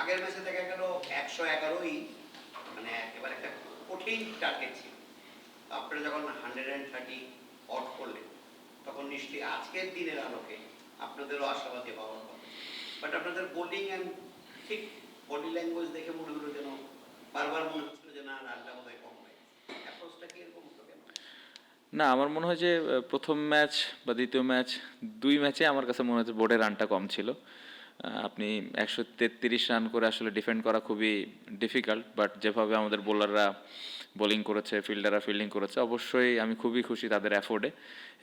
আগের ম্যাচে দেখা গেল একশো এগারোই মানে একেবারে একটা কঠিন টার্গেট ছিল। আপনারা যখন হান্ড্রেড অ্যান্ড থার্টি অট করলেন, তখন নিশ্চয়ই আজকের দিনের আলোকে আপনাদেরও আশাবাদী হওয়ার কথা। বাট আপনাদের বোলিং অ্যান্ড ঠিক বডি ল্যাঙ্গুয়েজ দেখে মনে হলো যেন বারবার মনে হচ্ছিল যে না, রানটা বোধ হয় কম হয় অ্যাপ্রোচটা এরকম হতো কেন? না, আমার মনে হয় যে প্রথম ম্যাচ বা দ্বিতীয় ম্যাচ, দুই ম্যাচে আমার কাছে মনে হচ্ছে বোর্ডের রানটা কম ছিল। আপনি একশো তেত্রিশ রান করে আসলে ডিফেন্ড করা খুবই ডিফিকাল্ট বাট যেভাবে আমাদের বোলাররা বোলিং করেছে ফিল্ডাররা ফিল্ডিং করেছে, অবশ্যই আমি খুবই খুশি তাদের অ্যাফোর্ডে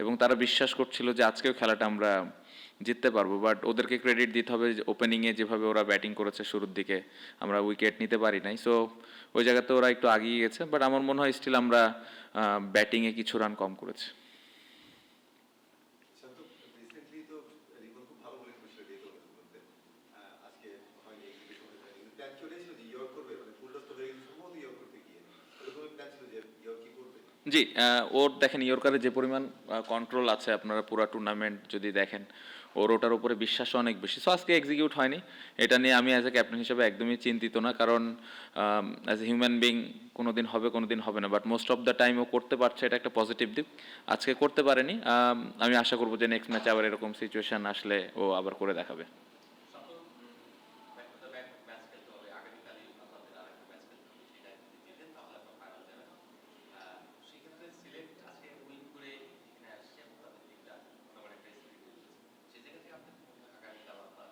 এবং তারা বিশ্বাস করছিল যে আজকেও খেলাটা আমরা জিততে পারব বাট ওদেরকে ক্রেডিট দিতে হবে যে ওপেনিংয়ে যেভাবে ওরা ব্যাটিং করেছে শুরুর দিকে, আমরা উইকেট নিতে পারি নাই। সো ওই জায়গাতে ওরা একটু আগিয়ে গেছে বাট আমার মনে হয় স্টিল আমরা ব্যাটিংয়ে কিছু রান কম করেছি শান্ত রিসেন্টলি তো রিপন খুব ভালো বোলিং করছিল ডেথ ওভার করতে আজকে হয়নি একটু বেশি হয়ে যায় কিন্তু প্ল্যান জি ওর দেখেন ইয়র্কারে যে পরিমাণ কন্ট্রোল আছে, আপনারা পুরো টুর্নামেন্ট যদি দেখেন, ওর ওটার উপরে বিশ্বাস অনেক বেশি। সো আজকে এক্সিকিউট হয়নি। এটা নিয়ে আমি অ্যাজ এ ক্যাপ্টেন হিসেবে একদমই চিন্তিত না, কারণ অ্যাজ এ হিউম্যান বিং কোনো দিন হবে কোনো দিন হবে না। But most of the time ও করতে পারছে, এটা একটা পজিটিভ দিক। আজকে করতে পারেনি, আমি আশা করব যে নেক্সট ম্যাচে আবার এরকম সিচুয়েশন আসলে ও আবার করে দেখাবে ম্যাচ খেলতে হবে আগামীকালই আপনাদের আর একটা ম্যাচ খেলতে হবে সেটা যদি জেতেন তাহলে আপনার ফাইনাল যাবে সেক্ষেত্রে সিলেট আজকে উইন করে এখানে আসছে আপনাদের লিগটা মোটামুটি একটা স্পিড সেই জায়গা থেকে আপনি আগামীকাল আপনার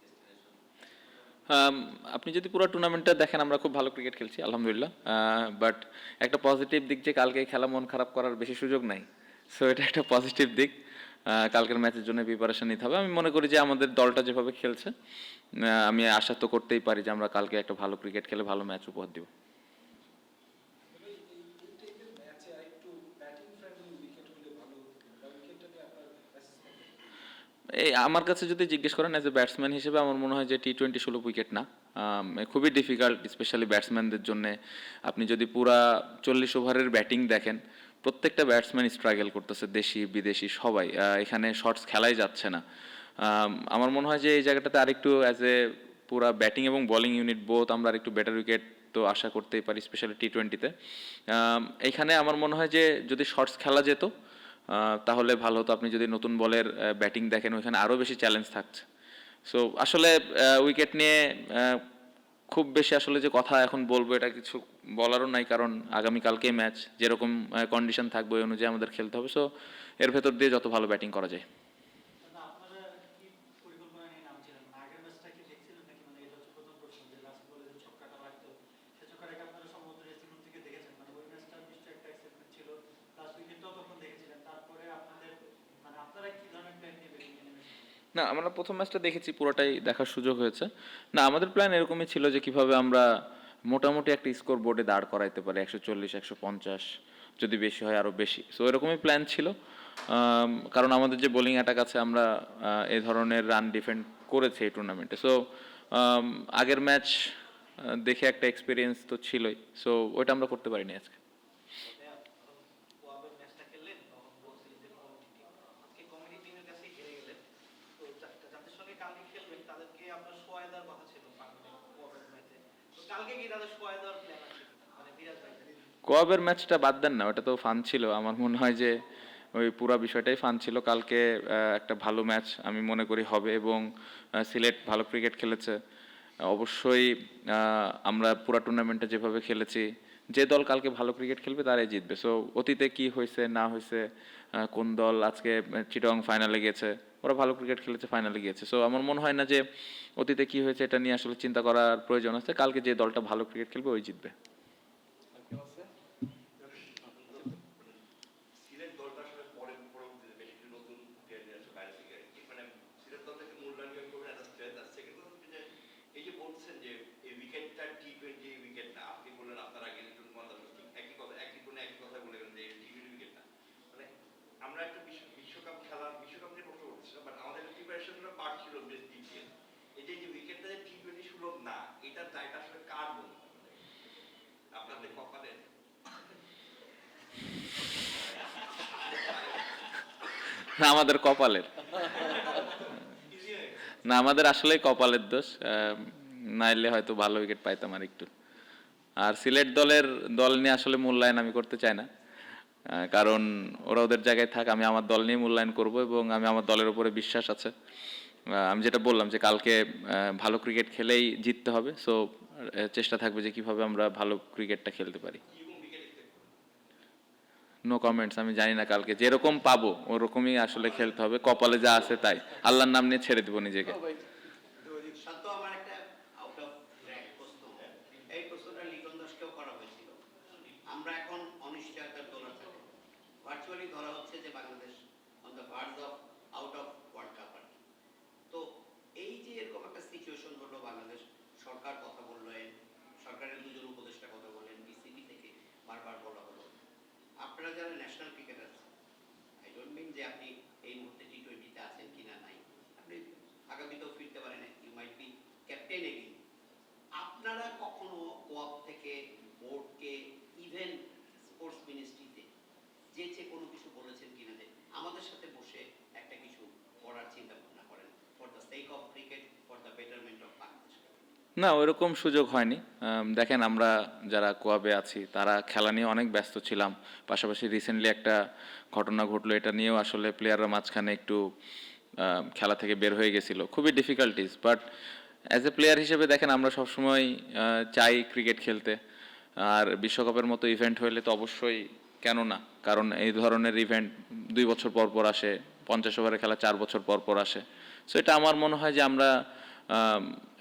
ডেস্টিনেশন আম, আপনি যদি পুরো টুর্নামেন্টটা দেখেন আমরা খুব ভালো ক্রিকেট খেলছি আলহামদুলিল্লাহ। বাট একটা পজিটিভ দিক যে কালকে খেলা মন খারাপ করার বেশি সুযোগ নাই। সো এটা একটা পজিটিভ দিক। কালকের ম্যাচের জন্য প্রিপারেশন নিতে হবে। আমি মনে করি যে আমাদের দলটা যেভাবে খেলছে আহ, আমি আশা তো করতেই পারি যে আমরা কালকে একটা ভালো ক্রিকেট খেলে ভালো ম্যাচ উপহার দিব তবে এই এই টাইপের ম্যাচে আরেকটু ব্যাটিং ফ্রেন্ডলি উইকেট হলে ভালো হতো বা উইকেটটা নিয়ে আপনার অ্যাসেসমেন্ট এই আমার কাছে যদি জিজ্ঞেস করেন অ্যাজ এ ব্যাটসম্যান হিসেবে আমার মনে হয় যে টি টোয়েন্টি ষোলো উইকেট না। খুবই ডিফিকাল্ট স্পেশালি ব্যাটসম্যানদের জন্য। আপনি যদি পুরা চল্লিশ ওভারের ব্যাটিং দেখেন, প্রত্যেকটা ব্যাটসম্যান স্ট্রাগল করতেছে, দেশি, বিদেশি, সবাই। এখানে শর্টস খেলাই যাচ্ছে না। আমার মনে হয় যে এই জায়গাটাতে আরেকটু অ্যাজ এ পুরা ব্যাটিং এবং বোলিং ইউনিট বোথ আমরা আরেকটু বেটার উইকেট তো আশা করতেই পারি স্পেশালি টি টোয়েন্টিতে এইখানে আমার মনে হয় যে যদি শর্টস খেলা যেত তাহলে ভালো হতো। আপনি যদি নতুন বলের ব্যাটিং দেখেন, ওইখানে আরও বেশি চ্যালেঞ্জ থাকছে। সো আসলে উইকেট নিয়ে খুব বেশি আসলে যে কথা এখন বলব, এটা কিছু বলারও নাই, কারণ আগামীকালকে ম্যাচ যেরকম কন্ডিশন থাকবে, ওই অনুযায়ী আমাদের খেলতে হবে। সো এর ভেতর দিয়ে যত ভালো ব্যাটিং করা যায় না, আপনারা কি পরিকল্পনা নিয়ে নামছিলেন? না, আগের ম্যাচটা কি দেখছিলেন নাকি? মানে এটা হচ্ছে প্রথম প্রশ্ন যে লাস্ট বলে যে ছক্কাটা লাগতো, সে ছক্কাটাকে আপনারা সম্ভবত dressing room থেকে দেখেছেন। মানে ওই ম্যাচটার নিশ্চয়ই একটা excitement ছিল। Last উইকেটটাও তখন দেখেছিলেন। তারপরে আপনাদের মানে আপনারা কি ধরনের প্ল্যান নিয়ে বেরিয়ে নেমেছিলেন? না, আমরা প্রথম ম্যাচটা দেখেছি, পুরোটাই দেখার সুযোগ হয়েছে। না, আমাদের প্ল্যান এরকমই ছিল যে কীভাবে আমরা মোটামুটি একটা স্কোর বোর্ডে দাঁড় করাইতে পারি, একশো চল্লিশ, একশো পঞ্চাশ, যদি বেশি হয় আরও বেশি। সো এরকমই প্ল্যান ছিল। কারণ আমাদের যে বোলিং অ্যাটাক আছে, আমরা এ ধরনের রান ডিফেন্ড করেছি এই টুর্নামেন্টে সো আগের ম্যাচ দেখে একটা এক্সপিরিয়েন্স তো ছিলই। সো ওইটা আমরা করতে পারিনি আজকে ওয়াবের ম্যাচটা খেললেন, তখন বলছিলেন যে comedy team। আজকে comedy team এর কাছেই হেরে গেলেন। তো যা- যাদের সঙ্গে কালকে খেলবেন, তাদেরকে আপনার সোয়াই দেওয়ার কথা ছিল ফাইনালে, ওয়াবের ম্যাচে। তো কালকে কি তাদের সোয়াই দেওয়ার plan আছে কিনা? মানে বিরাট ভাইদের? কোয়াবের ম্যাচটা বাদ দেন না, ওটা তো ফান ছিল। আমার মনে হয় যে ওই পুরো বিষয়টাই ফান ছিল। কালকে একটা ভালো ম্যাচ আমি মনে করি হবে এবং সিলেট ভালো ক্রিকেট খেলেছে। অবশ্যই আমরা পুরা টুর্নামেন্টে যেভাবে খেলেছি যে দল কালকে ভালো ক্রিকেট খেলবে তারাই জিতবে। সো অতীতে কি হয়েছে, না হয়েছে কোন দল আজকে চিটং ফাইনালে গেছে ওরা ভালো ক্রিকেট খেলেছে ফাইনালে গিয়েছে। সো আমার মনে হয় না যে অতীতে কি হয়েছে এটা নিয়ে আসলে চিন্তা করার প্রয়োজন আছে। কালকে যে দলটা ভালো ক্রিকেট খেলবে ওই জিতবে সিলেট দলটা আসলে পরে পরবর্তীতে বেশ কিছু নতুন প্লেয়ার নিয়ে আসছে বাইরে থেকে মানে সিলেট দল থেকে মূল্যায়ন করবেন অ্যাজ স্ট্রেংথ আর সেকেন্ড কথা হচ্ছে যে এই যে বলছেন যে এই উইকেটটা টি টোয়েন্টি উইকেট না আপনি বললেন আপনার আগে লিটন কুমার দাস ঠিক একই কথা একই কোণে একই কথা বলে গেলেন যে টি টোয়েন্টি উইকেট না মানে আমরা একটা বিশ্ব- বিশ্বকাপ খেলা বিশ্বকাপ নিয়ে প্রশ্ন করছিলাম বাট আমাদের প্রিপারেশনটা পার্ট ছিল বেশ ডিটেল এই যে এই যে উইকেটটা যে টি টোয়েন্টি সুলভ না এটার দায়টা আসলে কার মনে হয়? আপনাদের কপালে না, আমাদের কপালের। না, আমাদের আসলেই কপালের দোষ। নাইলে হয়তো ভালো উইকেট পাইতাম আর একটু। আর সিলেট দলের, দল নিয়ে আসলে মূল্যায়ন আমি করতে চাই না। কারণ ওরা ওদের জায়গায় থাক, আমি আমার দল নিয়ে মূল্যায়ন করব এবং আমি আমার দলের উপরে বিশ্বাস আছে। আমি যেটা বললাম যে কালকে ভালো ক্রিকেট খেলেই জিততে হবে। সো চেষ্টা থাকবে যে কীভাবে আমরা ভালো ক্রিকেটটা খেলতে পারি। নো কমেন্টস আমি জানি না কালকে। যেরকম পাবো, ওরকমই আসলে খেলতে হবে। কপালে যা আছে তাই। আল্লাহর নাম নিয়ে ছেড়ে দেবো নিজেকে। ভার্চুয়ালি ধরা হচ্ছে যে Bangladesh on the off out of world cup আর কি। তো এই যে এরকম একটা সিচুয়েশন হলো বাংলাদেশ সরকার কথা বললেন সরকারের দুজন উপদেষ্টা কথা বলেন বিসিবি থেকে বারবার বলা হলো আপনারা যারা national cricketer I don't mean যে আপনি এই মুহূর্তে টি টোয়েন্টিতে আছেন কিনা নাই, আপনি আগামীতেও ফিরতে পারেন you might be captain again আপনারা কখনো কোয়াপ থেকে বোর্ডকে ইভেন স্পোর্টস মিনিস্ট্রিতে যেচে কোনো কিছু বলেছেন কিনা যে আমাদের সাথে বসে একটা কিছু করার চিন্তা ভাবনা করেন for the sake of cricket for the betterment of Bangladesh না ওইরকম সুযোগ হয়নি। দেখেন আমরা যারা কোয়াবে আছি তারা খেলা নিয়ে অনেক ব্যস্ত ছিলাম। পাশাপাশি রিসেন্টলি একটা ঘটনা ঘটলো এটা নিয়েও আসলে প্লেয়াররা মাঝখানে একটু খেলা থেকে বের হয়ে গেছিল। খুবই difficulties but as a player হিসেবে দেখেন আমরা সবসময় চাই ক্রিকেট খেলতে। আর বিশ্বকাপের মতো ইভেন্ট হইলে তো অবশ্যই কেন না? কারণ এই ধরনের ইভেন্ট দুই বছর পর পর আসে পঞ্চাশ ওভারের খেলা চার বছর পর পর আসে। সো এটা আমার মনে হয় যে আমরা আম,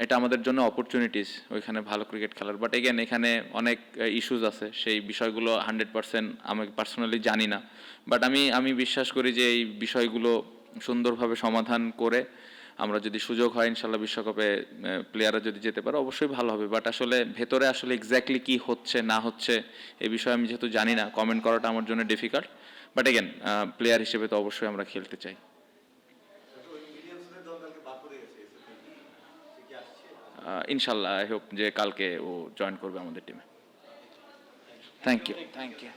এটা আমাদের জন্য অপরচুনিটিস ওইখানে ভালো ক্রিকেট খেলার। বাট এগেন এখানে অনেক ইস্যুস আছে। সেই বিষয়গুলো হান্ড্রেড পার্সেন্ট আমি পার্সোনালি জানি না। বাট আমি আমি বিশ্বাস করি যে এই বিষয়গুলো সুন্দরভাবে সমাধান করে আমরা যদি সুযোগ হয় ইনশাল্লাহ বিশ্বকাপে প্লেয়াররা যদি যেতে পারে, অবশ্যই ভালো হবে। বাট আসলে ভেতরে আসলে এক্স্যাক্টলি কি হচ্ছে, না হচ্ছে এই বিষয়ে আমি যেহেতু জানি না কমেন্ট করাটা আমার জন্য ডিফিকাল্ট বাট এগেন প্লেয়ার হিসেবে তো অবশ্যই আমরা খেলতে চাই উইলিয়ামসনের দল কালকে বাদ পড়ে গেছে সে কি আসছে আহ, ইনশাল্লাহ আই হোপ যে কালকে ও জয়েন করবে আমাদের টিমে থ্যাংক ইউ থ্যাংক ইউ